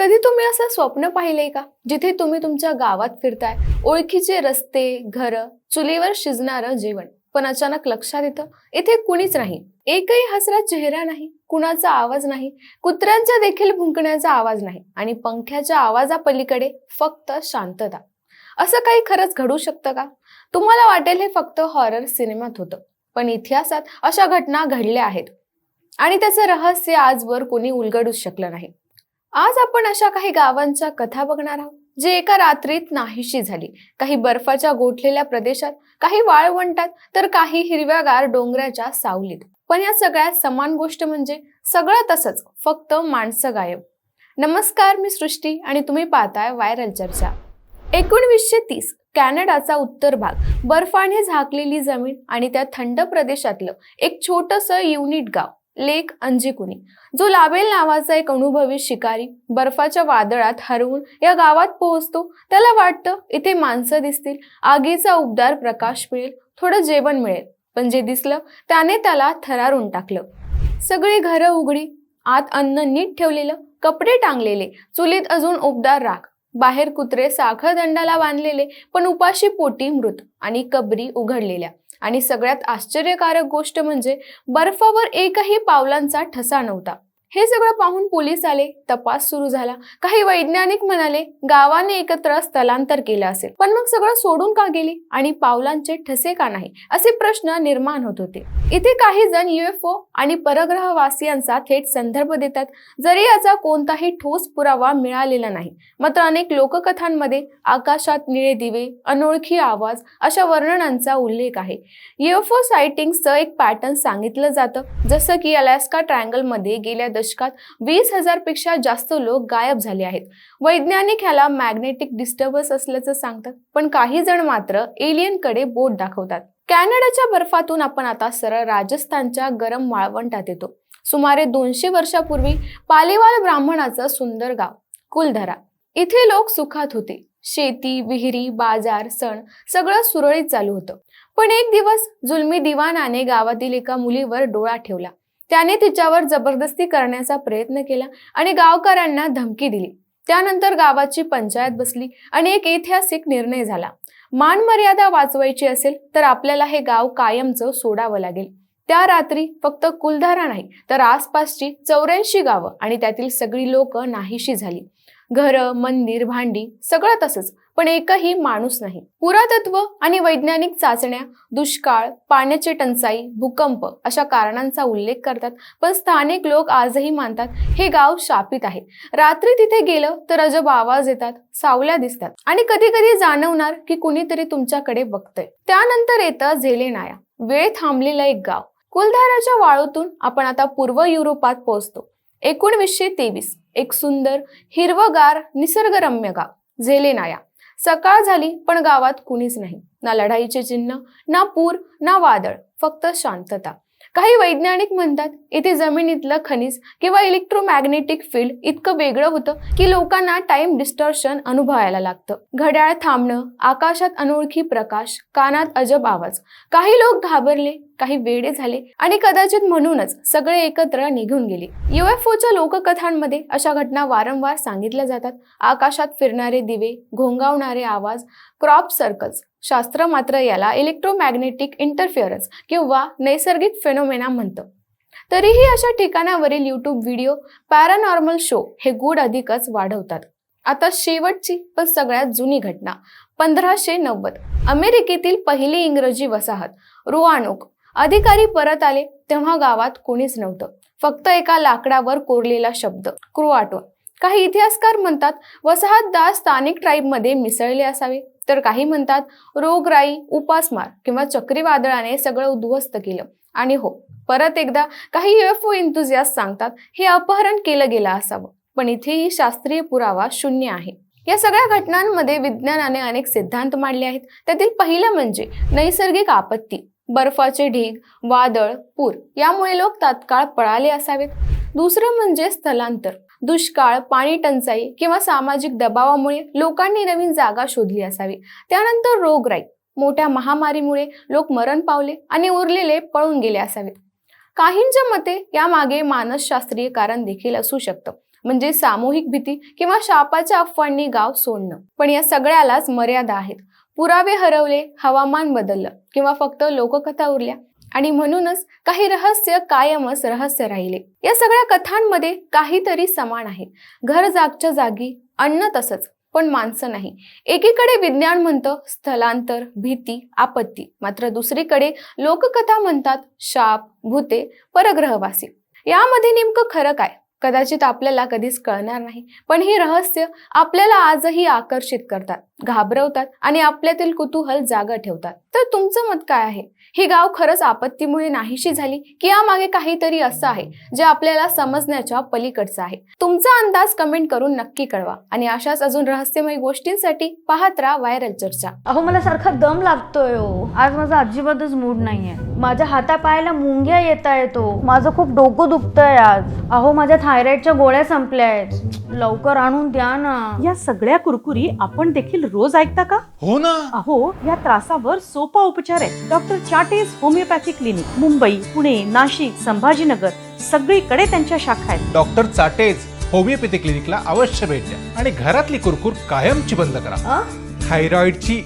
कधी तुम्ही असं स्वप्न पाहिलंय का? जिथे तुम्ही तुमच्या गावात फिरताय ओळखीचे रस्ते घर चुलीवर शिजणारं जेवण पण अचानक लक्षात येतं इथे कुणीच नाही. एकही हसरा चेहरा नाही कुणाचा आवाज नाही कुत्र्यांचा देखील भुंकण्याचा आवाज नाही आणि पंख्याच्या आवाजापलीकडे फक्त शांतता. असं काही खरंच घडू शकतं का? तुम्हाला वाटेल हे फक्त हॉरर सिनेमात होतं पण इतिहासात अशा घटना घडल्या आहेत. आणि त्याचं रहस्य आजवर कोणी उलगडूच शकलं नाही. आज आपण अशा काही गावांच्या कथा बघणार आहोत जे एका रात्रीत नाहीशी झाली. काही बर्फाच्या गोठलेल्या प्रदेशात काही वाळवंटात तर काही हिरव्यागार डोंगराच्या सावलीत. पण या सगळ्यात समान गोष्ट म्हणजे सगळं तसंच फक्त माणसं गायब. नमस्कार मी सृष्टी आणि तुम्ही पाहताय व्हायरल चर्चा. एकोणवीसशे तीस कॅनडाचा उत्तर भाग. बर्फाने झाकलेली जमीन आणि त्या थंड प्रदेशातलं एक छोटस युनिट गाव. लेक अंजिकुनी जो लाबेल नावाचा एक अनुभवी शिकारी बर्फाच्या वादळात हरवून या गावात पोहोचतो त्याला वाटतं इथे माणसं दिसतील आगीचा उबदार प्रकाश मिळेल थोडं जेवण मिळेल. पण जे दिसलं त्याने त्याला थरारून टाकलं. सगळी घरं उघडी आत अन्न नीट ठेवलेलं कपडे टांगलेले चुलीत अजून उबदार राख. बाहेर कुत्रे साखर दंडाला बांधलेले पण उपाशी पोटी मृत आणि कबरी उघडलेल्या. आणि सगळ्यात आश्चर्यकारक गोष्ट म्हणजे बर्फावर एकही पावलांचा ठसा नव्हता. हे सगळं पाहून पोलीस आले तपास सुरू झाला. काही वैज्ञानिक म्हणाले गावाने एकत्र स्थलांतर केलं असेल पण मग सगळं सोडून का गेली आणि पावलांचे ठसे का नाही? असे प्रश्न निर्माण होत होते. इथे काही जण युएफओ आणि परग्रहवासियांचा थेट संदर्भ देतात. जरी याचा कोणताही ठोस पुरावा मिळालेला नाही. मात्र अनेक लोककथांमध्ये आकाशात निळे दिवे अनोळखी आवाज अशा वर्णनांचा उल्लेख आहे. युएफओ सायटिंगचं एक पॅटर्न सांगितलं जातं. जसं की अलास्का ट्रायंगलमध्ये गेल्या दशकात वीस हजारपेक्षा जास्त लोक गायब झाले आहेत. वैज्ञानिक ह्याला मॅग्नेटिक डिस्टर्बन्स असल्याचं सांगतात. पण काही जण मात्र एलियनकडे बोट दाखवतात. कॅनडाच्या बर्फातून आपण आता सरळ राजस्थानच्या गरम वाळवंटात येतो. सुमारे दोनशे वर्षापूर्वी पालेवाल ब्राह्मणाचं सुंदर गाव कुलधरा. इथे लोक सुखात होते. शेती विहिरी बाजार सण सगळं सुरळीत चालू होतं. पण एक दिवस जुलमी दिवानाने गावातील एका मुलीवर डोळा ठेवला. त्याने तिच्यावर जबरदस्ती करण्याचा प्रयत्न केला आणि गावकऱ्यांना धमकी दिली. त्यानंतर गावाची पंचायत बसली आणि एक ऐतिहासिक निर्णय झाला. मान मर्यादा वाचवायची असेल तर आपल्याला हे गाव कायमचं सोडावं लागेल. त्या रात्री फक्त कुलधारा नाही तर आसपासची चौऱ्याऐंशी गावं आणि त्यातील सगळी लोक नाहीशी झाली. घरं मंदिर भांडी सगळं तसंच. पण एकही माणूस नाही. पुरातत्व आणि वैज्ञानिक चाचण्या दुष्काळ पाण्याची टंचाई भूकंप अशा कारणांचा उल्लेख करतात. पण स्थानिक लोक आजही मानतात हे गाव शापित आहे. रात्री तिथे गेलं तर अजब आवाज येतात सावल्या दिसतात. आणि कधी कधी जाणवणार की कुणीतरी तुमच्याकडे बघतंय. त्यानंतर येतं झेलेनाया. वेळ थांबलेलं एक गाव. कुलधाराच्या वाळूतून आपण आता पूर्व युरोपात पोहोचतो. एकोणवीसशे तेवीस. एक सुंदर हिरवगार निसर्गरम्य गाव झेलेनाया सकाळ झाली पण गावात कुणीच नाही. ना लढाईचे चिन्ह ना पूर ना वादळ फक्त शांतता. काही वैज्ञानिक म्हणतात इथे जमिनीतलं खनिज किंवा इलेक्ट्रोमॅग्नेटिक फील्ड इतकं वेगळं होतं की लोकांना टाइम डिस्टर्शन अनुभवायला लागतं. घड्याळ थांबणं आकाशात अनोळखी प्रकाश कानात अजब आवाज. काही लोक घाबरले काही वेडे झाले आणि कदाचित म्हणूनच सगळे एकत्र निघून गेले. युएफओच्या लोककथांमध्ये अशा घटना वारंवार सांगितल्या जातात. आकाशात फिरणारे दिवे घोंगावणारे आवाज क्रॉप सर्कल्स शास्त्र मात्र याला इलेक्ट्रोमॅग्नेटिक इंटरफिअरन्स किंवा नैसर्गिक फेनोमेना म्हणतं. तरीही अशा ठिकाणावरील यूट्यूब व्हिडिओ पॅरानॉर्मल शो हे गूढ अधिकच वाढवतात. आता शेवटची पण सगळ्यात जुनी घटना पंधराशे नव्वद. अमेरिकेतील पहिली इंग्रजी वसाहत रुआनोक. अधिकारी परत आले तेव्हा गावात कोणीच नव्हतं. फक्त एका लाकडावर कोरलेला शब्द क्रुआटोन. काही इतिहासकार म्हणतात वसाहतदार स्थानिक ट्राईबमध्ये मिसळले असावे. तर काही म्हणतात रोगराई उपासमार किंवा चक्रीवादळाने सगळं उद्ध्वस्त केलं. आणि हो परत एकदा काही युएफओ इंतुजियास सांगतात हे अपहरण केलं गेलं असावं. पण इथेही शास्त्रीय पुरावा शून्य आहे. या सगळ्या घटनांमध्ये विज्ञानाने अनेक सिद्धांत मांडले आहेत. त्यातील पहिलं म्हणजे नैसर्गिक आपत्ती बर्फाचे ढीग वादळ पूर यामुळे लोक तात्काळ पळाले असावेत. दुसरं म्हणजे स्थलांतर. दुष्काळ पाणी टंचाई किंवा सामाजिक दबावामुळे लोकांनी नवीन जागा शोधली असावी. त्यानंतर रोगराई. मोठ्या महामारीमुळे लोक मरण पावले आणि उरलेले पळून गेले असावेत. काहींच्या मते यामागे मानसशास्त्रीय कारण देखील असू शकतं. म्हणजे सामूहिक भीती किंवा शापाच्या अफवांनी गाव सोडणं. पण या सगळ्यालाच मर्यादा आहेत. पुरावे हरवले हवामान बदललं किंवा फक्त लोककथा उरल्या आणि म्हणूनच काही रहस्य कायमच रहस्य राहिले. या सगळ्या कथांमध्ये काहीतरी समान आहे. घर जागच्या जागी अन्न तसंच पण माणसं नाही. एकीकडे विज्ञान म्हणतं स्थलांतर भीती आपत्ती. मात्र दुसरीकडे लोककथा म्हणतात शाप भूते परग्रहवासी. यामध्ये नेमकं खरं काय? कदाचित आपल्याला कधीच कळणार नाही. पण ही रहस्य आपल्याला आजही आकर्षित करतात घाबरवतात आणि आपल्यातील कुतूहल जागा ठेवतात. तर तुमचं मत काय आहे? ही गाव खरंच आपत्तीमुळे नाहीशी झाली की यामागे काहीतरी असं आहे जे आपल्याला समजण्याच्या पलीकडचं आहे? तुमचा अंदाज कमेंट करून नक्की कळवा आणि अशाच अजून रहस्यमय गोष्टींसाठी पाहत राहा व्हायरल चर्चा. अहो मला सारखा दम लागतोय हो. आज माझा अजिबातच मूड नाहीये. माझ्या हातापायाला मुंग्या येत येतो हो. माझं खूप डोकं दुखतंय आज. अहो माझ्या थायरॉइडच्या गोळ्या संपल्या आहेत. लवकर आणून द्या ना. या सगळ्या कुरकुरी आपण देखील रोज ऐकता का? हो ना. अहो या त्रासावर सोपा उपचार आहे डॉक्टर चाटेज होमिओपॅथी क्लिनिक मुंबई पुणे नाशिक संभाजीनगर सगळीकडे त्यांच्या शाखा आहेत. डॉक्टर चाटेज होमिओपॅथी क्लिनिकला अवश्य भेट द्या. आणि घरातली कुरकुर कायमची बंद करा? थायरॉइडची